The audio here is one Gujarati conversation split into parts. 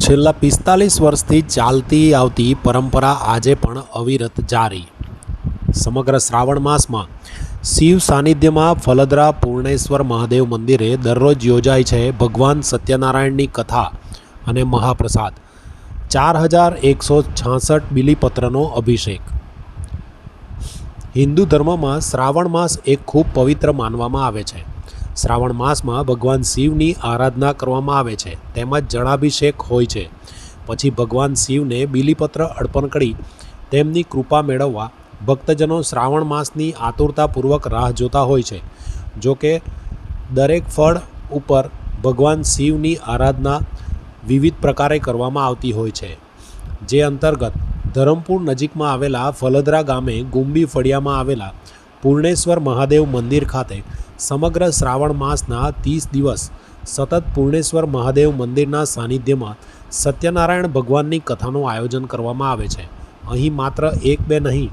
છેલ્લા પિસ્તાલીસ વર્ષથી ચાલતી આવતી પરંપરા આજે પણ અવિરત જારી. સમગ્ર શ્રાવણ માસમાં શિવ સાનિધ્યમાં ફલદરા પૂર્ણેશ્વર મહાદેવ મંદિરે દરરોજ યોજાય છે ભગવાન સત્યનારાયણની કથા અને મહાપ્રસાદ. ચાર હજાર એકસો છાસઠ બિલીપત્રનો અભિષેક. હિન્દુ ધર્મમાં શ્રાવણ માસ એક ખૂબ પવિત્ર માનવામાં આવે છે. શ્રાવણ માસમાં ભગવાન શિવની આરાધના કરવામાં આવે છે, તેમજ જળાભિષેક હોય છે. પછી ભગવાન શિવને બિલીપત્ર અર્પણ કરી તેમની કૃપા મેળવવા ભક્તજનો શ્રાવણ માસની આતુરતાપૂર્વક રાહ જોતા હોય છે. જો કે દરેક ફળ ઉપર ભગવાન શિવની આરાધના વિવિધ પ્રકારે કરવામાં આવતી હોય છે. જે અંતર્ગત ધરમપુર નજીકમાં આવેલા ફલદરા ગામે ગુંબી ફળિયામાં આવેલા પૂર્ણેશ્વર મહાદેવ મંદિર ખાતે સમગ્ર શ્રાવણ માસના ત્રીસ દિવસ સતત પૂર્ણેશ્વર મહાદેવ મંદિરના સાનિધ્યમાં સત્યનારાયણ ભગવાનની કથાનું આયોજન કરવામાં આવે છે. અહીં માત્ર એક બે નહીં,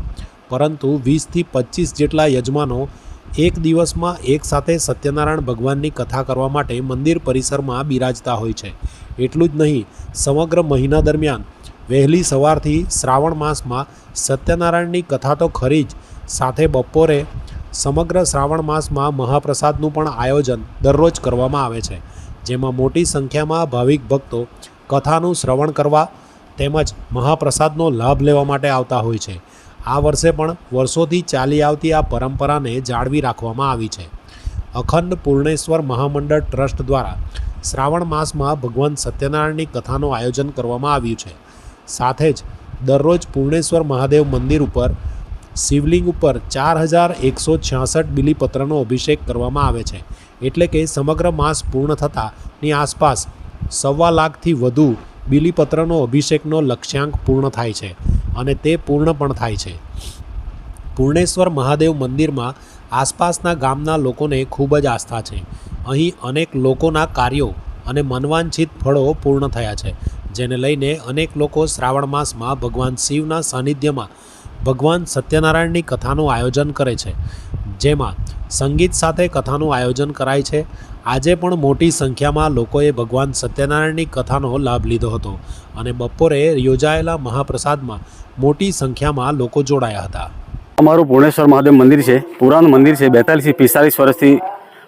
પરંતુ વીસથી પચીસ જેટલા યજમાનો એક દિવસમાં એક સાથે સત્યનારાયણ ભગવાનની કથા કરવા માટે મંદિર પરિસરમાં બિરાજતા હોય છે. એટલું જ નહીં, સમગ્ર મહિના દરમિયાન વહેલી સવારથી શ્રાવણ માસમાં સત્યનારાયણની કથા તો ખરી જ. સાથે બપોરે સમગ્ર શ્રાવણ માસમાં મહાપ્રસાદનું પણ આયોજન દરરોજ કરવામાં આવે છે, જેમાં મોટી સંખ્યામાં ભાવિક ભક્તો કથાનું શ્રવણ કરવા તેમજ મહાપ્રસાદનો લાભ લેવા માટે આવતા હોય છે. આ વર્ષે પણ વર્ષોથી ચાલી આવતી આ પરંપરાને જાળવી રાખવામાં આવી છે. અખંડ પૂર્ણેશ્વર મહામંડળ ટ્રસ્ટ દ્વારા શ્રાવણ માસમાં ભગવાન સત્યનારાયણની કથાનું આયોજન કરવામાં આવ્યું છે. સાથે જ દરરોજ પૂર્ણેશ્વર મહાદેવ મંદિર ઉપર શિવલિંગ ઉપર ચાર હજાર એકસો છ્યાસઠ બિલીપત્રનો અભિષેક કરવામાં આવે છે. એટલે કે સમગ્ર માસ પૂર્ણ થતાની આસપાસ સવા લાખથી વધુ બિલીપત્રનો અભિષેકનો લક્ષ્યાંક પૂર્ણ થાય છે અને તે પૂર્ણ પણ થાય છે. પૂર્ણેશ્વર મહાદેવ મંદિરમાં આસપાસના ગામના લોકોને ખૂબ જ આસ્થા છે. અહીં અનેક લોકોના કાર્યો અને મનવાંછિત ફળો પૂર્ણ થયા છે. જેને લઈને અનેક લોકો શ્રાવણ માસમાં ભગવાન શિવના સાનિધ્યમાં ભગવાન સત્યનારાયણની કથાનું આયોજન કરે છે. જેમાં સંગીત સાથે કથાનું આયોજન કરાય છે. આજે પણ મોટી સંખ્યામાં લોકોએ ભગવાન સત્યનારાયણની કથાનો લાભ લીધો હતો અને બપોરે યોજાયેલા મહાપ્રસાદમાં મોટી સંખ્યામાં લોકો જોડાયા હતા. અમારું પૂર્ણેશ્વર મહાદેવ મંદિર છે. પુરાણ મંદિર છે. બેતાલીસથી પિસ્તાલીસ વર્ષથી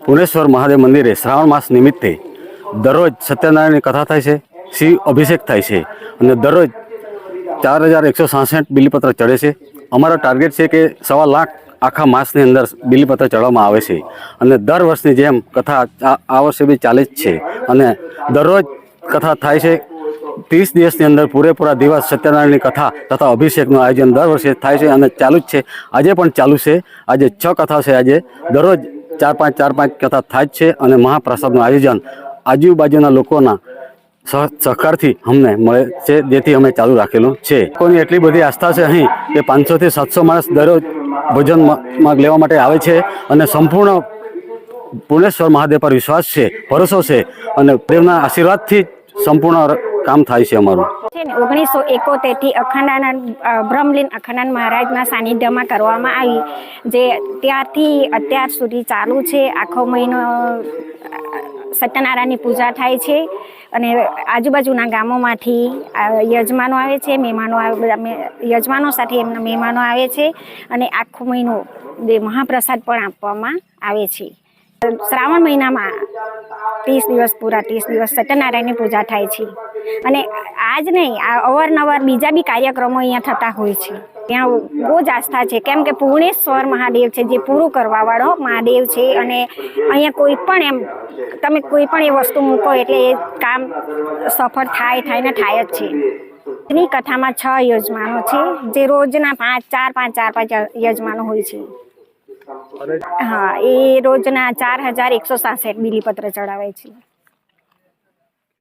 પૂર્ણેશ્વર મહાદેવ મંદિરે શ્રાવણ માસ નિમિત્તે દરરોજ સત્યનારાયણની કથા થાય છે. શિવ અભિષેક થાય છે અને દરરોજ ચાર હજાર એકસો સાસઠ બિલીપત્ર ચડે છે. અમારો ટાર્ગેટ છે કે સવા લાખ આખા માસની અંદર બિલીપત્ર ચડવામાં આવે છે. અને દર વર્ષની જેમ કથા આ વર્ષે બી ચાલે જ છે. અને દરરોજ કથા થાય છે. ત્રીસ દિવસની અંદર પૂરેપૂરા દિવસ સત્યનારાયણની કથા તથા અભિષેકનું આયોજન દર વર્ષે થાય છે અને ચાલુ જ છે. આજે પણ ચાલુ છે. આજે છ કથા છે આજે. દરરોજ ચાર પાંચ ચાર પાંચ કથા થાય જ છે અને મહાપ્રસાદનું આયોજન આજુબાજુના લોકોના સહકારથી અમને મળે છે, જેથી અમે ચાલુ રાખેલું છે. લોકોની એટલી બધી આસ્થા છે અહીં કે પાંચસોથી સાતસો માણસ દરરોજ ભોજનમાં લેવા માટે આવે છે અને સંપૂર્ણ પૂર્ણેશ્વર મહાદેવ પર વિશ્વાસ છે, ભરોસો છે અને પ્રેમના આશીર્વાદથી સંપૂર્ણ કામ થાય છે અમારું. ઓગણીસો એકોતેરથી અખંડાનંદ બ્રહ્મલીન અખંડાનંદ મહારાજના સાનિધ્યમાં કરવામાં આવી. જે ત્યારથી અત્યાર સુધી ચાલુ છે. આખો મહિનો સત્યનારાયણની પૂજા થાય છે અને આજુબાજુના ગામોમાંથી યજમાનો આવે છે, મહેમાનો યજમાનો સાથે એમના મહેમાનો આવે છે અને આખો મહિનો મહાપ્રસાદ પણ આપવામાં આવે છે. શ્રાવણ મહિનામાં ત્રીસ દિવસ પૂરા ત્રીસ દિવસ સત્યનારાયણની પૂજા થાય છે. અને આ જ નહીં, આ અવારનવાર બીજા બી કાર્યક્રમો અહીંયા થતા હોય છે. ત્યાં બહુ જ આસ્થા છે. કેમ કે પૂર્ણેશ્વર મહાદેવ છે, જે પૂરું કરવાવાળો મહાદેવ છે અને અહીંયા કોઈ પણ એમ, તમે કોઈ પણ એ વસ્તુ મૂકો એટલે એ કામ સફળ થાય થાય ને થાય જ છે. ની કથામાં છ યજમાનો છે, જે રોજના પાંચ, ચાર પાંચ ચાર, પાંચ યજમાનો હોય છે. હા, એ રોજના ચાર હજાર એકસો સાસઠ બિલીપત્ર ચડાવે છે.